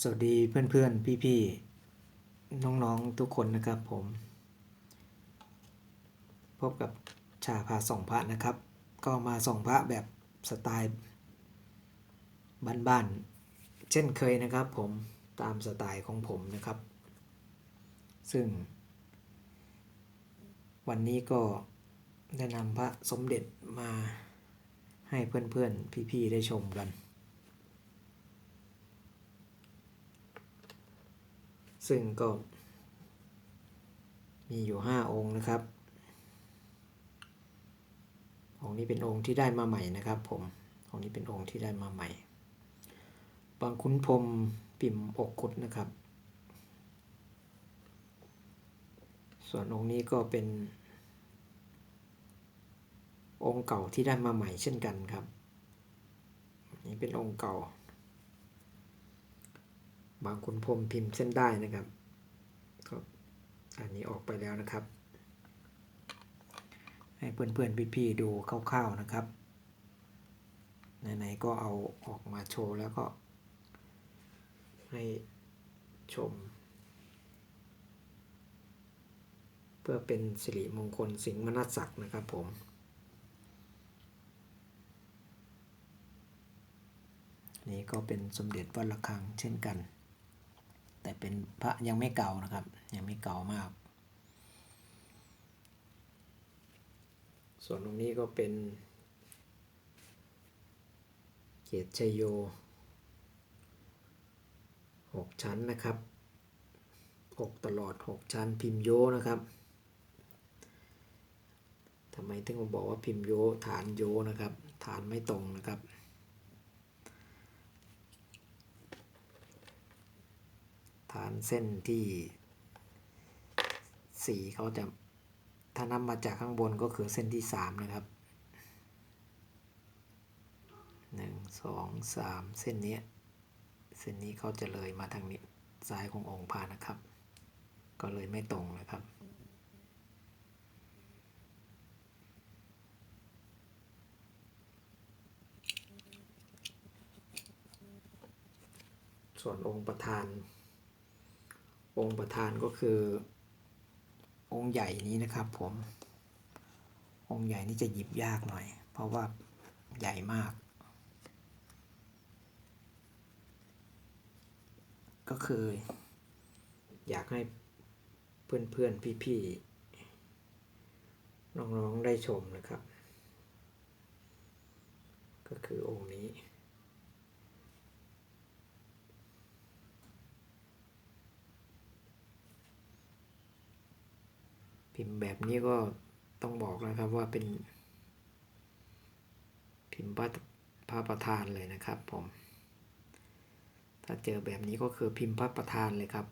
สวัสดีเพื่อนๆ พี่ๆ น้องๆ ทุกคนนะครับผม พบกับชาพาส่องพระนะครับ ก็มาส่องพระแบบสไตล์บ้านๆ เช่นเคยนะครับผมตามสไตล์ของผมนะครับ ซึ่ง วันนี้ก็ได้นำพระสมเด็จมาให้เพื่อนๆ พี่ๆ ได้ชมกัน ซึ่งก็มีอยู่ 5 องค์นะครับ องค์นี้เป็นองค์ที่ได้มาใหม่นะครับ ผม องค์นี้เป็นองค์ที่ได้มาใหม่ บางคุ้นพรมปิ่มอกคุดนะครับ ส่วนองค์นี้ก็เป็น องค์เก่าที่ได้มาใหม่เช่นกันครับ นี่เป็นองค์เก่า บางคุณพรมพิมพ์เส้นได้นะครับก็อันนี้ออกไปแล้วนะครับ ให้เพื่อนๆพี่ๆดูคร่าวๆนะครับไหนๆก็เอาออกมาโชว์แล้วก็ ให้ชม เพื่อเป็นสิริมงคลสิงห์มนัสศักดิ์นะครับผมนี่ก็เป็นสมเด็จวัดระฆังเช่นกัน แต่เป็นพระยังไม่เก่านะครับ ยังไม่เก่ามาก ส่วนตรงนี้ก็เป็นเกียรติชยโยหกชั้นนะครับหกตลอดหกชั้นพิมโยนะครับทำไมถึงผมบอกว่าพิมโยฐานโยนะครับ ฐานไม่ตรงนะครับ ฐานเส้นที่สี่เขาจะถ้านับมาจากข้างบนก็คือเส้นที่สามนะครับหนึ่งสองสามเส้นนี้ เส้นนี้เขาจะเลยมาทางนี้ซ้ายขององค์พระนะครับ ก็เลยไม่ตรงนะครับส่วนองค์ประธาน องค์ประธานก็คือ องค์ใหญ่นี้นะครับผม องค์ใหญ่นี่จะหยิบยากหน่อย เพราะว่าใหญ่มาก ก็คือ อยากให้เพื่อนๆ พี่ๆ น้องๆ ได้ชมนะครับ ก็คือองค์นี้ พิมพ์แบบนี้ก็ต้องบอกนะครับว่าเป็น พิมพ์พระพระประธานเลยนะครับผม ถ้าเจอแบบนี้ก็คือพิมพ์พระประธานเลยครับ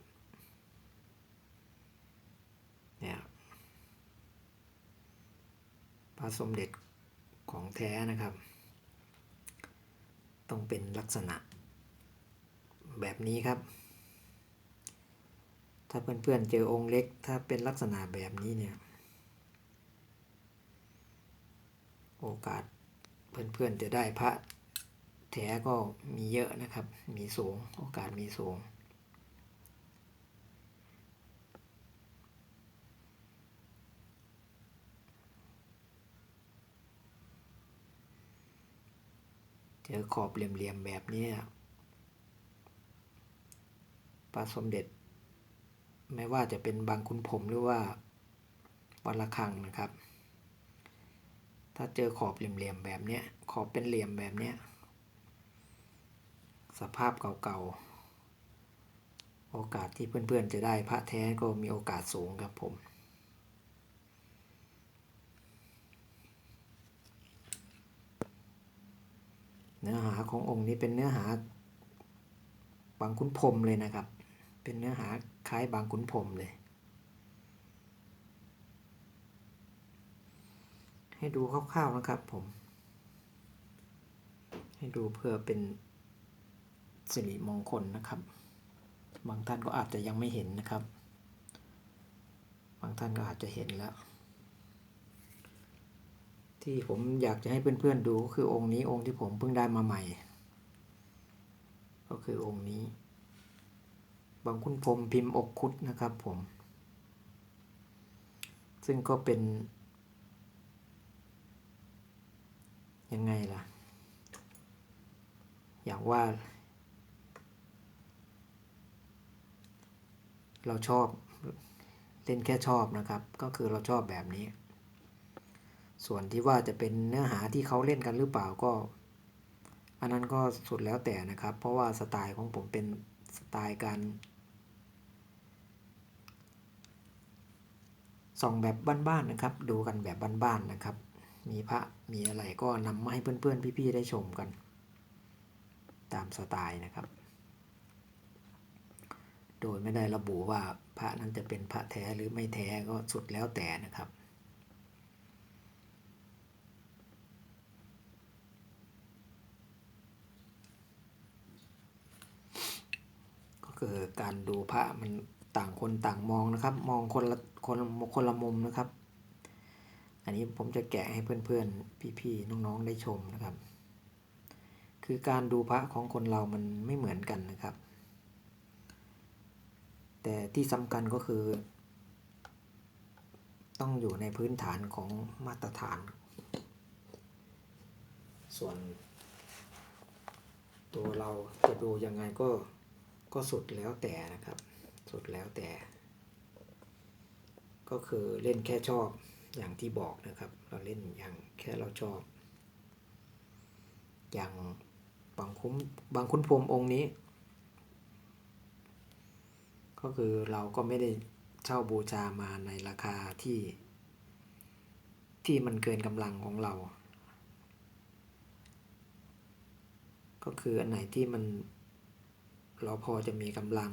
เนี่ยพระสมเด็จของแท้นะครับ ต้องเป็นลักษณะแบบนี้ครับ ถ้าเพื่อนๆเจอองค์เล็ก ถ้าเป็นลักษณะแบบนี้เนี่ย โอกาสเพื่อนๆจะได้พระแท้ก็มีเยอะนะครับ มีสูง โอกาสมีสูง เจอขอบเหลี่ยมๆแบบนี้พระสมเด็จ ไม่ว่าจะเป็นบางคุณผมหรือว่าวัดระฆังนะครับ ถ้าเจอขอบเหลี่ยมๆแบบเนี้ย ขอบเป็นเหลี่ยมแบบเนี้ย สภาพเก่าๆ โอกาสที่เพื่อนๆจะได้พระแท้ก็มีโอกาสสูงครับผมเนื้อหาขององค์นี้เป็นเนื้อหาบางขุนพรมเลยนะครับ เป็นเนื้อหา คล้ายบางขุนพรมเลย ให้ดูคร่าวๆนะครับผม ให้ดูเพื่อเป็นสิริมงคลนะครับ บางท่านก็อาจจะยังไม่เห็นนะครับ บางท่านก็อาจจะเห็นแล้ว ที่ผมอยากจะให้เพื่อนๆดูก็คือองค์นี้องค์ที่ผมเพิ่งได้มาใหม่ ก็คือองค์นี้ บางคุณพรมพิมพ์อกคุดนะครับผม ซึ่งก็เป็น ยังไงล่ะ อยากว่า เราชอบเล่นแค่ชอบนะครับ ก็คือเราชอบแบบนี้ ส่วนที่ว่าจะเป็นเนื้อหาที่เขาเล่นกันหรือเปล่าก็ อันนั้นก็สุดแล้วแต่นะครับ เพราะว่าสไตล์ของผมเป็นสไตล์การ ส่องแบบบ้านๆนะครับ ดูกันแบบบ้านๆนะครับ มีพระมีอะไรก็นำมาให้เพื่อนๆพี่ๆได้ชมกัน ตามสไตล์นะครับ โดยไม่ได้ระบุว่าพระนั้นจะเป็นพระแท้หรือไม่แท้ก็สุดแล้วแต่นะครับก็คือการดูพระมัน ต่างคนต่างมองนะครับ มองคนละคนละคนละมุมนะครับ อันนี้ผมจะแกะให้เพื่อนๆ พี่ๆ น้องๆ ได้ชมนะครับ คือการดูพระของคนเรามันไม่เหมือนกันนะครับ แต่ที่สำคัญก็คือ ต้องอยู่ในพื้นฐานของมาตรฐาน ส่วนตัวเราจะดูยังไงก็ก็สุดแล้วแต่นะครับ สุดแล้วแต่ ก็คือเล่นแค่ชอบอย่างที่บอกนะครับ เราเล่นอย่างแค่เราชอบ อย่างบางคุ้มบางคุณพรมองค์นี้ ก็คือเราก็ไม่ได้เช่าบูชามาในราคาที่ ที่มันเกินกำลังของเรา ก็คืออันไหนที่มันเราพอจะมีกำลัง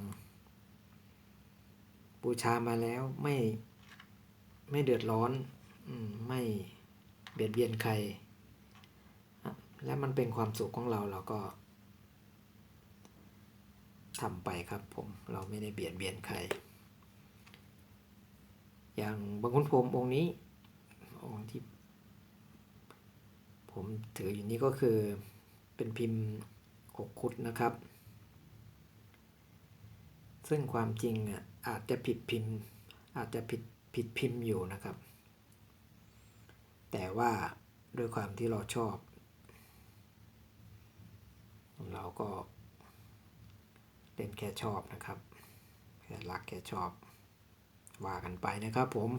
บูชามาแล้วไม่ไม่เดือดร้อนอไม่เบียดเบียนใคร และมันเป็นความสุขของเราเราก็ทำไปครับผมเราไม่ได้เบียดเบียนใคร อย่างบางคุณพรหมองค์นี้องค์ที่ ผมถืออยู่นี้ก็คือเป็นพิมพ์หกคุดนะครับ ซึ่งความจริงอะ อาจจะผิดพิมพ์ อาจจะผิดผิดพิมพ์อยู่นะครับ แต่ว่าด้วยความที่เราชอบ เราก็เล่นแค่ชอบนะครับแค่รักแค่ชอบว่ากันไปนะครับผม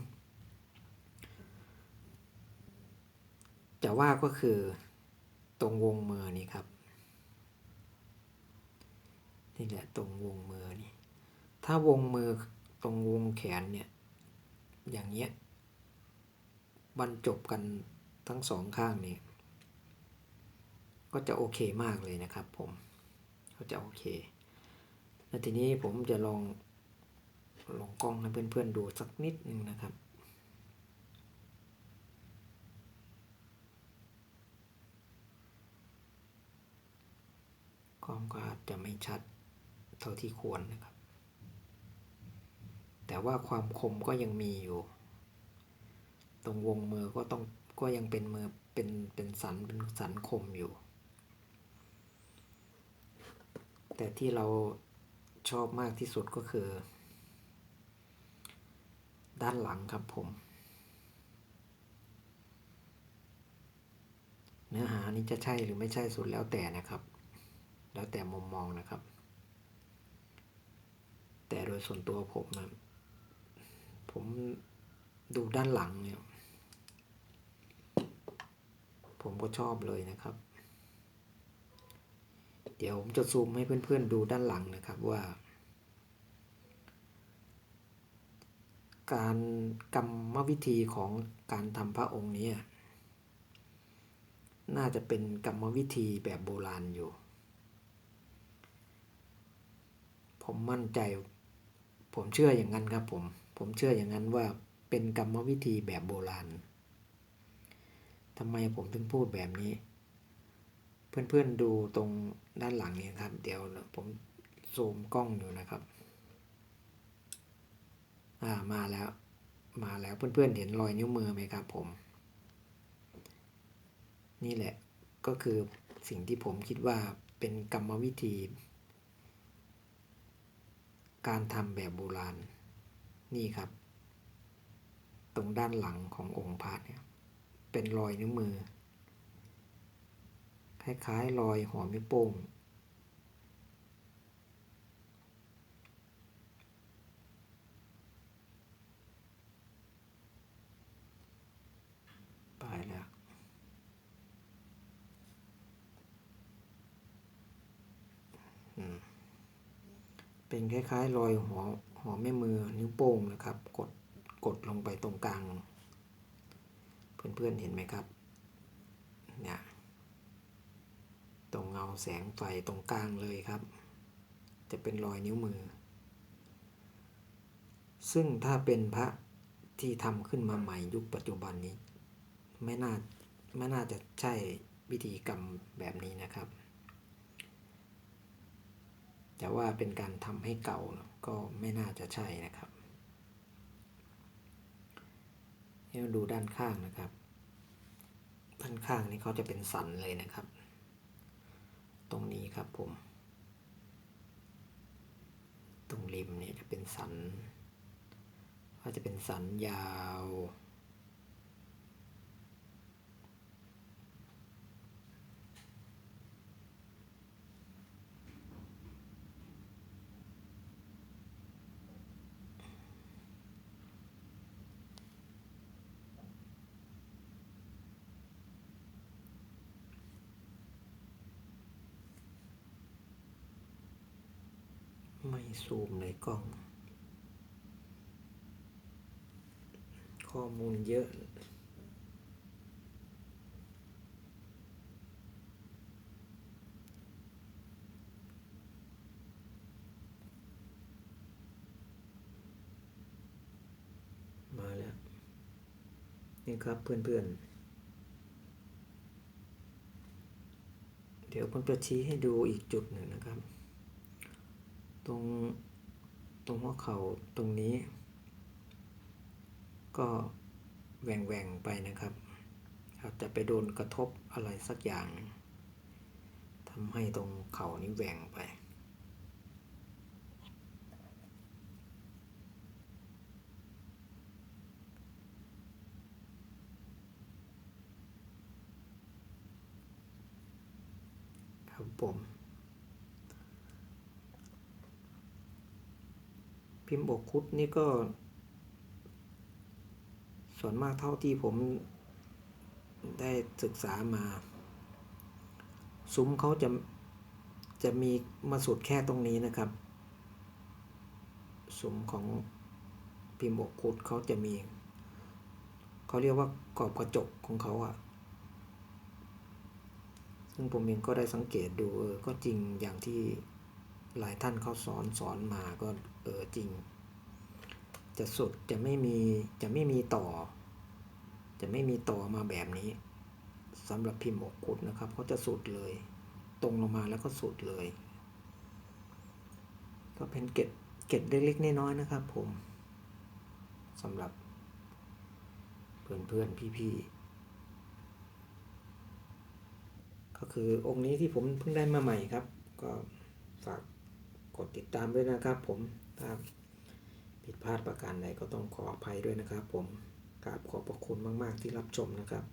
จะว่าก็คือตรงวงมือนี่ครับ นี่แหละตรงวงมือนี่ ถ้าวงมือตรงวงแขนเนี่ย อย่างเงี้ยบรรจบกันทั้งสองข้างนี่ก็จะโอเคมากเลยนะครับผมก็จะโอเค แล้วทีนี้ผมจะลองลองกล้องให้เพื่อนๆดูสักนิดนึงนะครับกล้องก็อาจจะไม่ชัดเท่าที่ควรนะครับ แต่ว่าความคมก็ยังมีอยู่ ตรงวงมือก็ต้องก็ยังเป็นมือเป็นเป็นสันเป็นสันคมอยู่ แต่ที่เราชอบมากที่สุดก็คือ ด้านหลังครับผม เนื้อหานี้จะใช่หรือไม่ใช่สุดแล้วแต่นะครับ แล้วแต่มุมมองนะครับ แต่โดยส่วนตัวผมนะ ผมดูด้านหลังเนี่ย ผมก็ชอบเลยนะครับ เดี๋ยวผมจะซูมให้เพื่อนๆดูด้านหลังนะครับว่า การกรรมวิธีของการทำพระองค์นี้น่าจะเป็นกรรมวิธีแบบโบราณอยู่ ผมมั่นใจ ผมเชื่ออย่างนั้นครับผม ผมเชื่ออย่างนั้นว่าเป็นกรรมวิธีแบบโบราณทำไมผมถึงพูดแบบนี้ เพื่อนๆดูตรงด้านหลังนี้ครับ เดี๋ยวผมซูมกล้องอยู่นะครับอ่ามาแล้ว มาแล้วเพื่อนๆเห็นรอยนิ้วมือไหมครับผม นี่แหละก็คือสิ่งที่ผมคิดว่าเป็นกรรมวิธี การทำแบบโบราณ นี่ครับ ตรงด้านหลังขององค์พระเนี่ย เป็นรอยนิ้วมือ คล้ายๆ รอยหัวนิ้วโป้งไปแล้วเป็นคล้ายๆรอยหัว หัวแม่มือนิ้วโป้งนะครับ กดกดลงไปตรงกลาง เพื่อนๆเห็นไหมครับเนี่ยตรงเงาแสงไฟตรงกลางเลยครับ จะเป็นรอยนิ้วมือ ซึ่งถ้าเป็นพระที่ทำขึ้นมาใหม่ยุคปัจจุบันนี้ ไม่น่าไม่น่าจะใช่วิธีกรรมแบบนี้นะครับ แต่ว่าเป็นการทำให้เก่าก็ไม่น่าจะใช่นะครับให้เราดูด้านข้างนะครับ ด้านข้างนี่เขาจะเป็นสันเลยนะครับ ตรงนี้ครับผม ตรงริมเนี่ยจะเป็นสันก็จะเป็นสันยาว ไม่ซูมในกล้อง ข้อมูลเยอะมาแล้วนี่ครับเพื่อนๆ เดี๋ยวผมจะชี้ให้ดูอีกจุดหนึ่งนะครับ ตรงตรงหัวเข่าตรงนี้ ก็แหว่งแหว่งไปนะครับอาจจะไปโดนกระทบอะไรสักอย่างทำให้ตรงเข่านี้แหว่งไปครับผม พิมพ์อกคุดนี่ก็ ส่วนมากเท่าที่ผมได้ศึกษามา ซุ้มเขาจะ จะมีมาสุดแค่ตรงนี้นะครับ ซุ้มของพิมพ์อกคุดเขาจะมี เขาเรียกว่ากรอบกระจกของเขาอะซึ่งผมเองก็ได้สังเกตดูเออก็จริงอย่างที่ หลายท่านเขาสอนสอนมาก็เออจริง จะสุดจะไม่มีจะไม่มีต่อ จะไม่มีต่อมาแบบนี้สำหรับพิมพ์อกขุดนะครับเขาจะสุดเลย ตรงลงมาแล้วก็สุดเลย ก็เป็นเก็ดเก็ดเล็กๆน้อยๆนะครับ ผมสำหรับเพื่อนๆพี่ๆก็คือองค์นี้ที่ผมเพิ่งได้มาใหม่ครับ ก็ ดติดตามด้วยนะครับ ผมถ้าผิดพลาดประการใดก็ต้องขออภัยด้วยนะครับ ผมกราบขอบพระคุณมาก ๆ ที่รับชมนะครับ